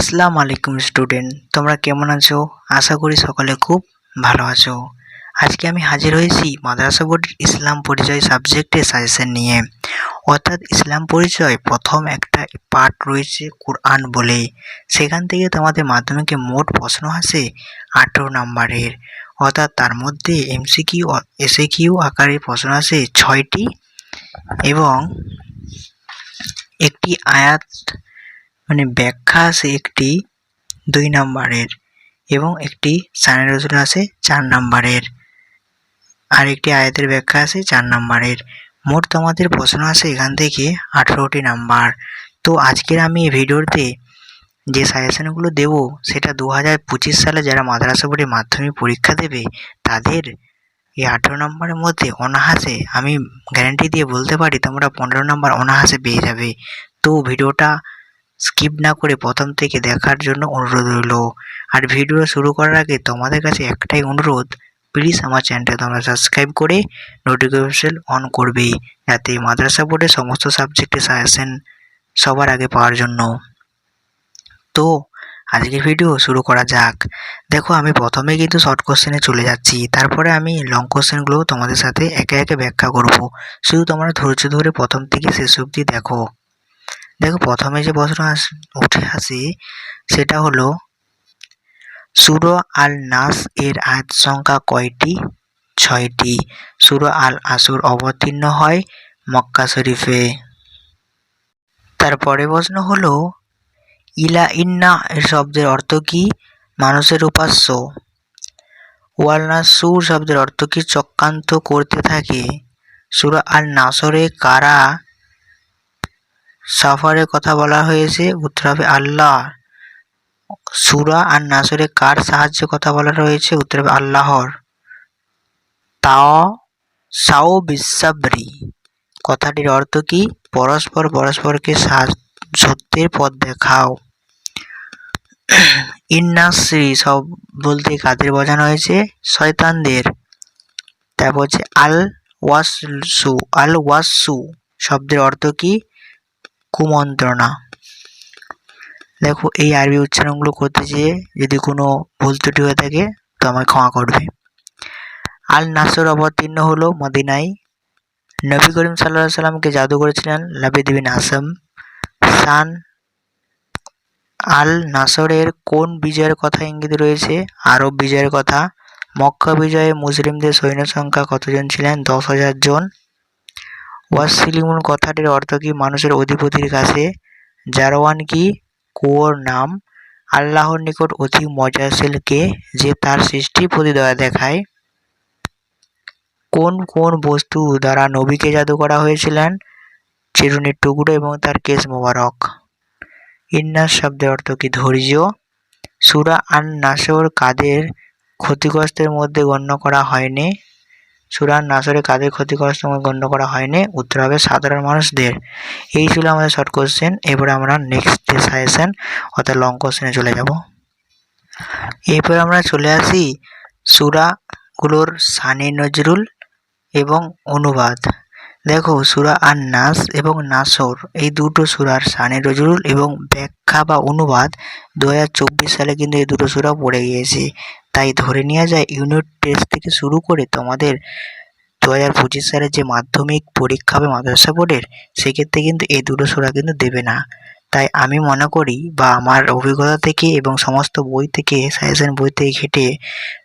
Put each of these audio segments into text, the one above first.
আসসালামু আলাইকুম স্টুডেন্ট। তোমরা কেমন আছো? আশা করি সকলে খুব ভালো আছো। আজকে আমি হাজির হয়েছি মাদ্রাসা বোর্ডের ইসলাম পরিচয় সাবজেক্টের সাজেশন নিয়ে। অর্থাৎ ইসলাম পরিচয় প্রথম একটা পার্ট রয়েছে কোরআন বলে। সেখান থেকে তোমাদের মাধ্যমিকে মোট প্রশ্ন আসে আঠেরো নাম্বারের। অর্থাৎ তার মধ্যে এমসিকিউ, এসএকিউ আকারে প্রশ্ন আসে ছয়টি এবং একটি আয়াত মানে ব্যাখ্যা আছে একটি দুই নাম্বারের এবং একটি সানে নজরুল আছে চার নাম্বারের। আর একটি আয়াতের ব্যাখ্যা আছে চার নাম্বারের। মোট তোমাদের প্রশ্ন আছে এখান থেকে আঠেরোটি নাম্বার। তো আজকের আমি এই ভিডিওতে যে সাজেশনগুলো দেব, সেটা দু হাজার পঁচিশ সালে যারা মাদ্রাসা বোর্ডে মাধ্যমিক পরীক্ষা দেবে, তাদের এই আঠেরো নম্বরের মধ্যে অনাহাসে আমি গ্যারান্টি দিয়ে বলতে পারি তোমরা পনেরো নম্বর অনাহাসে পেয়ে যাবে। তো ভিডিওটা স্কিপ না করে প্রথম থেকে দেখার জন্য অনুরোধ রইল। আর ভিডিও শুরু করার আগে তোমাদের কাছে একটাই অনুরোধ প্লিজ আমার চ্যানেলটা তোমরা সাবস্ক্রাইব করে নোটিফিকেশন অন করবে যাতে মাদ্রাসা বোর্ডের সমস্ত সাবজেক্টে সাজেশন সবার আগে পাওয়ার জন্য। তো, আজকের ভিডিও শুরু করা যাক। দেখো, আমি প্রথমে কিন্তু শর্ট কোশ্চেনে চলে যাচ্ছি। তারপরে আমি লং কোশ্চেনগুলো তোমাদের সাথে একে একে ব্যাখ্যা করব। শুধু তোমরা ধৈর্য ধরে প্রথম থেকে শেষ অবধি দেখো। দেখো প্রথমে যে প্রশ্ন আস, উঠে আসে, সেটা হলো, সুরো আল নাস এর আয়াত সংখ্যা কয়টি? ছয়টি। সুরো আল আসুর অবতীর্ণ হয় মক্কা শরীফে। তারপরে প্রশ্ন হলো, ইলা ইন্না এর শব্দের অর্থ কি? মানুষের উপাস্য। ওয়ালনাসুর শব্দের অর্থ কি? চক্রান্ত করতে থাকে। সুরা আল নাসরে কারা সাফারের কথা বলা হয়েছে উত্তর হবে আল্লাহ। সুরা আর নাসরে কার সাহায্যে কথা বলা রয়েছে, উত্তর হবে আল্লাহর। তাও সাও বিশ্বাবরি কথাটির অর্থ কি? পরস্পর পরস্পরকে সত্যের পথ দেখাও। ইন্নাশ্রী সব বলতে কাদের বোঝানো হয়েছে? শয়তানদের। তারপর হচ্ছে আল ওয়াসু আল ওয়াসু শব্দের অর্থ কি? কুমন্ত্রণা। দেখো, এই আরবি উচ্চারণগুলো করতে যেয়ে যদি কোনো ভুল ত্রুটি হয়ে থাকে, তো আমায় ক্ষমা করবে। আল নাসর অবতীর্ণ হলো মদিনায়। নবী করিম সাল্লাহ সাল্লামকে জাদু করেছিলেন লাবিদ বিন আসম। সান আল নাসরের কোন বিজয়ের কথা ইঙ্গিত রয়েছে? আরব বিজয়ের কথা। মক্কা বিজয়ে মুসলিমদের সৈন্য সংখ্যা কতজন ছিলেন? দশ হাজার জন। ওয়াসিলিমুন কথাটির অর্থ কি? মানুষের অধিপতির কাছে। জারওয়ান কি? কুয়োর নাম। আল্লাহর নিকট অতি মজাশীল কে? যে তার সৃষ্টি প্রতি দয়া দেখায়। কোন কোন বস্তু দ্বারা নবীকে জাদু করা হয়েছিলেন? চিরুনির টুকরো এবং তার কেস মোবারক। ইন্নাস শব্দের অর্থ কি? ধৈর্য। সুরা আন নাসর কাদের ক্ষতিগ্রস্তের মধ্যে গণ্য করা হয়নি? সুরান নাসরে কাদের ক্ষতিগ্রস্ত গণ্য করা হয়নি? উত্তর হবে সাধারণ মানুষদের। এই ছিল আমাদের শর্ট কোশ্চেন এবারে আমরা নেক্সট যে সাজেশন অর্থাৎ লং কোশ্চেনে চলে যাব। এরপর আমরা চলে আসি সুরাগুলোর সানি নজরুল এবং অনুবাদ। দেখো, সুরা আর নাস এবং নাসর, এই দুটো সুরার সানি নজরুল এবং ব্যাখ্যা বা অনুবাদ দুহাজার চব্বিশ সালে কিন্তু এই দুটো সুরা পড়ে গিয়েছে। তাই ধরে নেওয়া যায় ইউনিট টেস্ট থেকে শুরু করে তোমাদের দু হাজার পঁচিশ সালের যে মাধ্যমিক পরীক্ষা হবে মাদ্রাসা বোর্ডের, সেক্ষেত্রে কিন্তু এই দুটো সুরা কিন্তু দেবে না। তাই আমি মনে করি বা আমার অভিজ্ঞতা থেকে এবং সমস্ত বই থেকে সাজেশন বই থেকে ঘেটে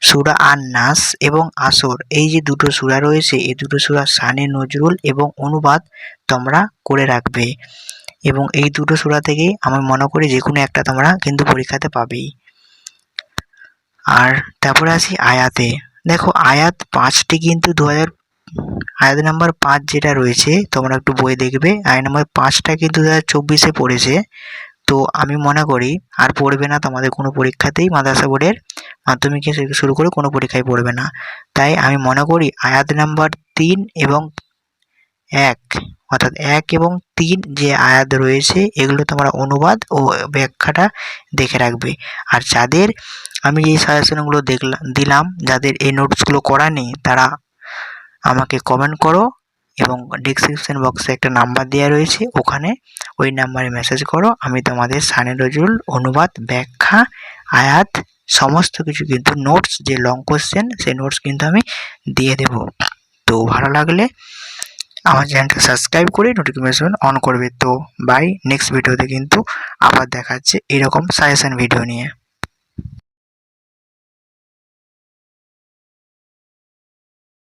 সুরা আর নাস এবং আসর, এই যে দুটো সুরা রয়েছে, এই দুটো সুরা সানে নজরুল এবং অনুবাদ তোমরা করে রাখবে। এবং এই দুটো সুরা থেকেই আমি মনে করি যে কোনো একটা তোমরা কিন্তু পরীক্ষাতে পাবেই। আর তারপরে আসি আয়াতে। দেখো, আয়াত পাঁচটি কিন্তু দু হাজার আয়াত নাম্বার পাঁচ যেটা রয়েছে, তোমরা একটু বই দেখবে। আয়াত নাম্বার পাঁচটা কিন্তু দু হাজার চব্বিশে পড়েছে। তো আমি মনে করি, আর পড়বে না তোমাদের কোনো পরীক্ষাতেই, মাদ্রাসা বোর্ডের মাধ্যমিক শুরু করে কোনো পরীক্ষায় পড়বে না। তাই আমি মনে করি, আয়াত নাম্বার তিন এবং এক, অর্থাৎ এক এবং তিন যে আয়াত রয়েছে, এগুলো তোমরা অনুবাদ ও ব্যাখ্যাটা দেখে রাখবে। আর যাদের, আমি এই সাজেশনগুলো দেখলাম দিলাম, যাদের এই নোটসগুলো করা নেই, তারা আমাকে কমেন্ট করো এবং ডিসক্রিপশন বক্সে একটা নাম্বার দেওয়া রয়েছে, ওখানে ওই নাম্বারে মেসেজ করো, আমি তোমাদের সানে নজরুল অনুবাদ, ব্যাখ্যা, আয়াত, সমস্ত কিছু কিন্তু নোটস যে লং কোশ্চেন সেই নোটস কিন্তু আমি দিয়ে দেব। তো ভালো লাগলে আমার চ্যানেলটা সাবস্ক্রাইব করে নোটিফিকেশন অন করবে। তো বাই নেক্সট ভিডিওতে কিন্তু আবার দেখাচ্ছে এরকম সাজেশন ভিডিও নিয়ে।